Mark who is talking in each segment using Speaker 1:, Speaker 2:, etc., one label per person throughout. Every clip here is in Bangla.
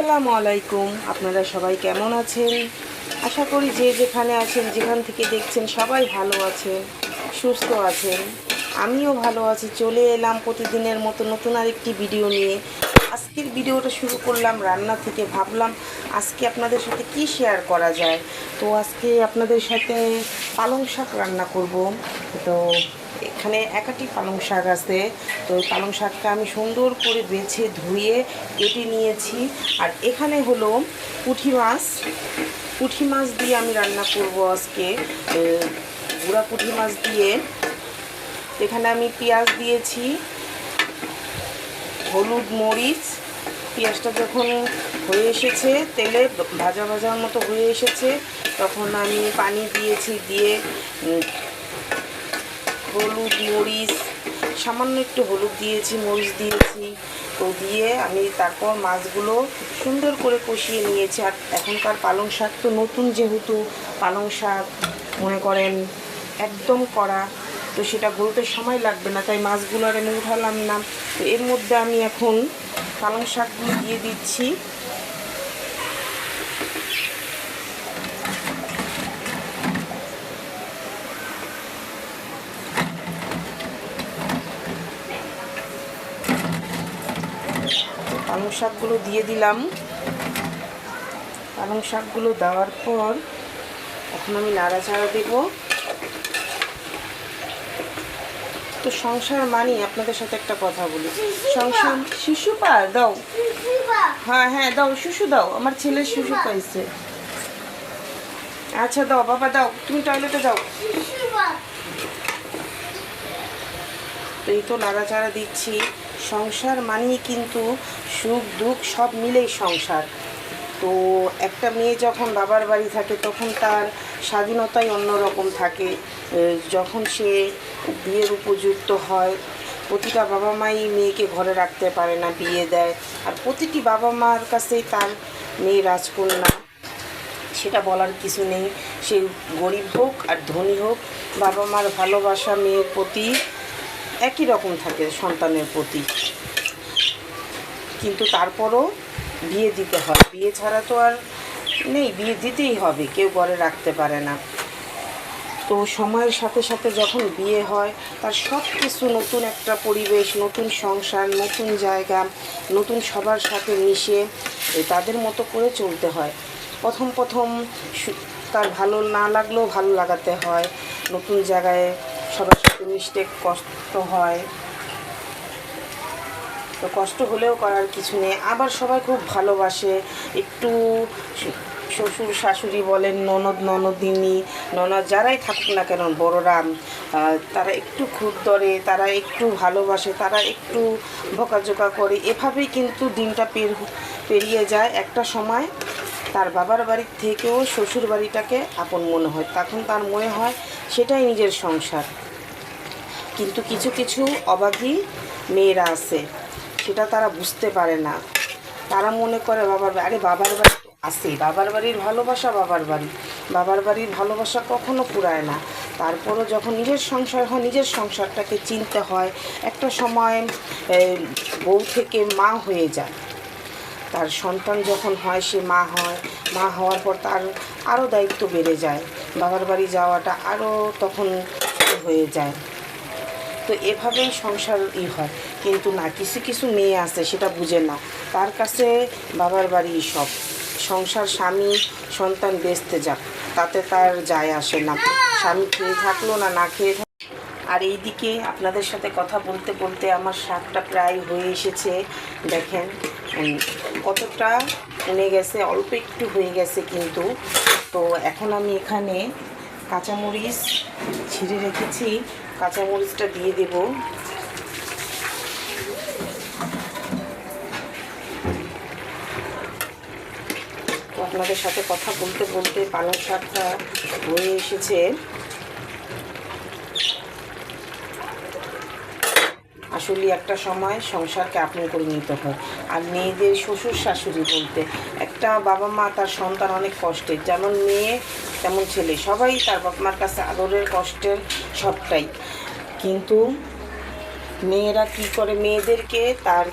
Speaker 1: আসসালামু আলাইকুম আপনারা সবাই কেমন আছেন? আশা করি যে যেখানে আছেন, যেখান থেকে দেখছেন, সবাই ভালো আছেন, সুস্থ আছেন। আমিও ভালো আছি। চলে এলাম প্রতিদিনের মতো নতুন আরেকটি ভিডিও নিয়ে। আজকের ভিডিওটা শুরু করলাম রান্না থেকে। ভাবলাম আজকে আপনাদের সাথে কি শেয়ার করা যায়? তো আজকে আপনাদের সাথে পালং শাক রান্না করব। তো এখানে একাটি পালং শাক আছে। তো পালং শাকটা আমি সুন্দর করে বেছে ধুয়ে কেটে নিয়েছি। আর এখানে হলো পুঁঠি মাছ। পুঁঠি মাছ দিয়ে আমি রান্না করব আজকে। গুঁড়া পুঁঠি মাছ দিয়ে। এখানে আমি পেঁয়াজ দিয়েছি, হলুদ মরিচ। পেঁয়াজটা যখন হয়ে এসেছে, তেলে ভাজা ভাজার মতো হয়ে এসেছে, তখন আমি পানি দিয়েছি, দিয়ে হলুদ মরিচ, সামান্য একটু হলুদ দিয়েছি, মরিচ দিয়েছি। তো দিয়ে আমি তারপর মাছগুলো সুন্দর করে কষিয়ে নিয়েছি। আর এখনকার পালং শাক তো নতুন যেহেতু, পালং শাক মনে করেন একদম কড়া, তো সেটা গলতে সময় লাগবে না, তাই মাছগুলো আর আমি উঠালাম না। তো এর মধ্যে আমি এখন পালং শাকগুলো দিয়ে দিচ্ছি। পালং শাকগুলো দিয়ে দিলাম। পালং শাকগুলো দেওয়ার পর এখন আমি নাড়াচাড়া দেব। তো সংসার মানি, আপনাদের সাথে একটা কথা বলি। সংসার, শিশু পা, দাও। হ্যাঁ হ্যাঁ দাও, শিশু দাও। আমার ছেলে শিশু পাইছে। আচ্ছা দাও, বাবা, দাও। তুমি টয়লেটে যাও। এই তো নাড়াচাড়া দিচ্ছি। সংসার মানেই কিন্তু সুখ, দুঃখ, সব মিলেই সংসার। তো একটা মেয়ে যখন বাবার বাড়ি থাকে, তখন তার স্বাধীনতাই অন্যরকম থাকে। যখন সে বিয়ের উপযুক্ত হয়, প্রতিটা বাবা মাই মেয়েকে ঘরে রাখতে পারে না, বিয়ে দেয়। আর প্রতিটি বাবা মার কাছেই তার মেয়ে রাজকন্যা। সেটা বলার কিছু নেই। সে গরিব হোক আর ধনী হোক, বাবা মার ভালোবাসা মেয়ের প্রতি একই রকম থাকে সন্তানের প্রতি। কিন্তু তারপরও বিয়ে দিতে হয়। বিয়ে ছাড়া তো আর নেই, বিয়ে দিতেই হবে, কেউ ঘরে রাখতে পারে না। তো সময়ের সাথে সাথে যখন বিয়ে হয়, তার সব কিছু নতুন একটা পরিবেশ, নতুন সংসার, নতুন জায়গা, নতুন সবার সাথে মিশে তাদের মতো করে চলতে হয়। প্রথম প্রথম তার ভালো না লাগলেও ভালো লাগাতে হয়। নতুন জায়গায় সবার সাথে মিশতে কষ্ট হয়। তো কষ্ট হলেও করার কিছু নেই। আবার সবাই খুব ভালোবাসে। একটু শ্বশুর শাশুড়ি বলেন ননদ ননদিনী ননদ যারাই থাকুক না কেন বড়রা আহ, তারা একটু খুদ ধরে তারা একটু ভালোবাসে তারা একটু বকাঝোকা করে। এভাবেই কিন্তু দিনটা পের পেরিয়ে যায়। একটা সময় তার বাবার বাড়ির থেকেও শ্বশুর বাড়িটাকে আপন মনে হয়। তখন তার মনে হয় সেটাই নিজের সংসার। কিন্তু কিছু কিছু অবাধী মেয়েরা আছে, সেটা তারা বুঝতে পারে না। তারা মনে করে বাবার আরে বাবার বাড়ি তো আছে বাবার বাড়ির ভালোবাসা বাবার বাড়ি। বাবার বাড়ির ভালোবাসা কখনো পুরায় না। তারপরও যখন নিজের সংসার হয়, নিজের সংসারটাকে চিনতে হয়, একটা সময় বউ থেকে মা হয়ে যায়। তার সন্তান যখন হয়, সে মা হয়। মা হওয়ার পর তার আরও দায়িত্ব বেড়ে যায়। বাবার বাড়ি যাওয়াটা আরও তখন হয়ে যায়। তো এভাবেই সংসার ই হয়। কিন্তু না, কিছু কিছু মেয়ে আছে, সেটা বুঝে না। তার কাছে বাবার বাড়ি সব। সংসার স্বামী, সন্তান বেচতে যাক, তাতে তার যায় আসে না। স্বামী খেয়ে থাকল না না খেয়ে আর এইদিকে আপনাদের সাথে কথা বলতে বলতে আমার শাকটা প্রায় হয়ে এসেছে। দেখেন কতটা কমে গেছে, অল্প একটু হয়ে গেছে কিন্তু। তো এখন আমি এখানে কাঁচামরিচ ছিঁড়ে রেখেছি। কাঁচামরিচটা দিয়ে দেব। আপনাদের সাথে কথা বলতে বলতে পালং শাকটা হয়ে এসেছে। আসলে একটা সময় সংসারকে আপন করে নিতে হয়। আর মেয়েদের শ্বশুর শাশুড়ি বলতে একটা বাবা মা তার সন্তান অনেক কষ্টের। যেমন মেয়ে, তেমন ছেলে। সবাই তার বাবা মার কাছে আদরের কষ্টের সবটাই। কিন্তু মেয়েরা কি করে? মেয়েদেরকে তার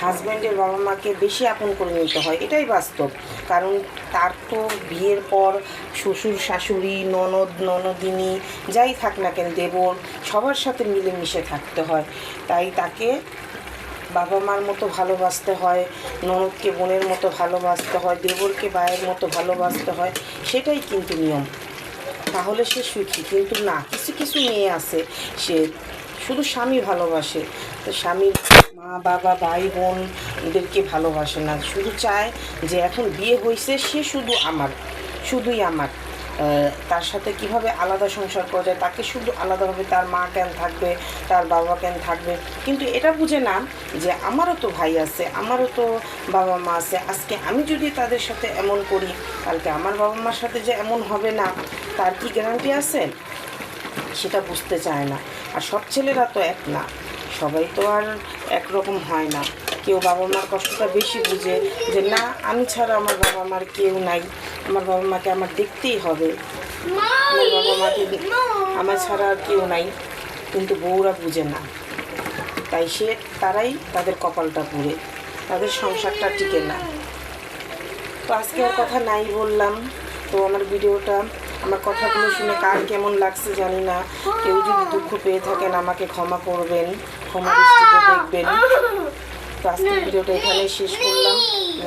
Speaker 1: হাজব্যান্ডের বাবা মাকে বেশি আপন করে নিতে হয়। এটাই বাস্তব। কারণ তার তো বিয়ের পর শ্বশুর, শাশুড়ি, ননদ, ননদিনী যাই থাক না কেন, দেবর সবার সাথে মিলেমিশে থাকতে হয়। তাই তাকে বাবা মার মতো ভালোবাসতে হয়, ননদকে বোনের মতো ভালোবাসতে হয়, দেবরকে ভাইয়ের মতো ভালোবাসতে হয়, সেটাই কিন্তু নিয়ম। তাহলে সে সুখী। কিন্তু না, কিছু কিছু মেয়ে আছে, সে শুধু স্বামী ভালোবাসে। তো স্বামীর মা, বাবা, ভাই, বোন ওদেরকে ভালোবাসে না। শুধু চায় যে এখন বিয়ে হয়েছে সে শুধু আমার, শুধুই আমার। তার সাথে কীভাবে আলাদা সংসার করা যায়, তাকে শুধু আলাদাভাবে তার মা কেন থাকবে, তার বাবা কেন থাকবে? কিন্তু এটা বুঝে না যে আমারও তো ভাই আছে, আমারও তো বাবা মা আছে। আজকে আমি যদি তাদের সাথে এমন করি, কালকে আমার বাবা মার সাথে যে এমন হবে না, তার কি গ্যারান্টি আছে? সেটা বুঝতে চায় না। আর সব ছেলেরা তো এক না। সবাই তো আর একরকম হয় না। কেউ বাবা মার কষ্টটা বেশি বুঝে যে না আমি ছাড়া আমার বাবা মার কেউ নাই। আমার বাবা মাকে আমার দেখতেই হবে। আমার বাবা মাকে আমার ছাড়া আর কেউ নাই। কিন্তু বউরা বুঝে না। তাই সে তারাই তাদের কপালটা পুড়ে। তাদের সংসারটা টিকে না। তো আজকে আর কথা নাই বললাম। তো আমার ভিডিওটা আমার কথাগুলো শুনে কার কেমন লাগছে জানি না। কেউ যদি দুঃখ পেয়ে থাকেন, আমাকে ক্ষমা করবেন, ক্ষমা দৃষ্টিতে দেখবেন। তো আজকের ভিডিওটা এখানে শেষ করলাম।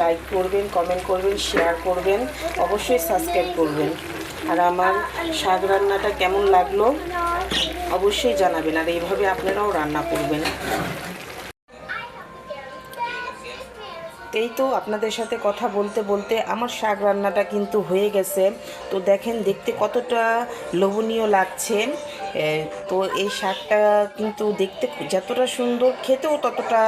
Speaker 1: লাইক করবেন কমেন্ট করবেন শেয়ার করবেন, অবশ্যই সাবস্ক্রাইব করবেন। আর আমার শাক রান্নাটা কেমন লাগল, অবশ্যই জানাবেন। আর এইভাবে আপনারাও রান্না করবেন। এই তো আপনাদের সাথে কথা বলতে বলতে আমার শাক রান্নাটা কিন্তু হয়ে গেছে। তো দেখেন দেখতে কতটা লোভনীয় লাগছে। তো এই শাকটা কিন্তু দেখতে যতটা সুন্দর, খেতেও ততটা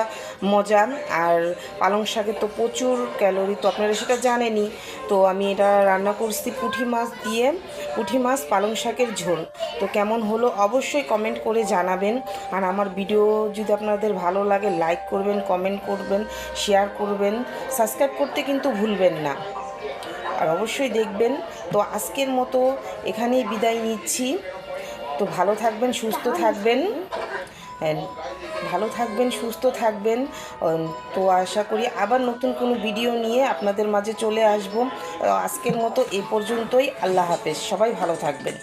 Speaker 1: মজা। আর পালং শাকে তো প্রচুর ক্যালোরি, তো আপনারা সেটা জানেনই। তো আমি এটা রান্না করছি পুঁটি মাছ দিয়ে। পুঁটি মাছ, পালং শাকের ঝোল। তো কেমন হলো অবশ্যই কমেন্ট করে জানাবেন। আর আমার ভিডিও যদি আপনাদের ভালো লাগে লাইক করবেন কমেন্ট করবেন শেয়ার করবেন। সাবস্ক্রাইব করতে কিন্তু ভুলবেন না। আর অবশ্যই দেখবেন। তো আজকের মতো এখানেই বিদায় নিচ্ছি। তো ভালো থাকবেন সুস্থ থাকবেন। And ভালো থাকবেন সুস্থ থাকবেন। তো আশা করি আবার নতুন কোনো ভিডিও নিয়ে আপনাদের মাঝে চলে আসব। আজকের মতো এ পর্যন্তই। আল্লাহ হাফেজ। সবাই ভালো থাকবেন।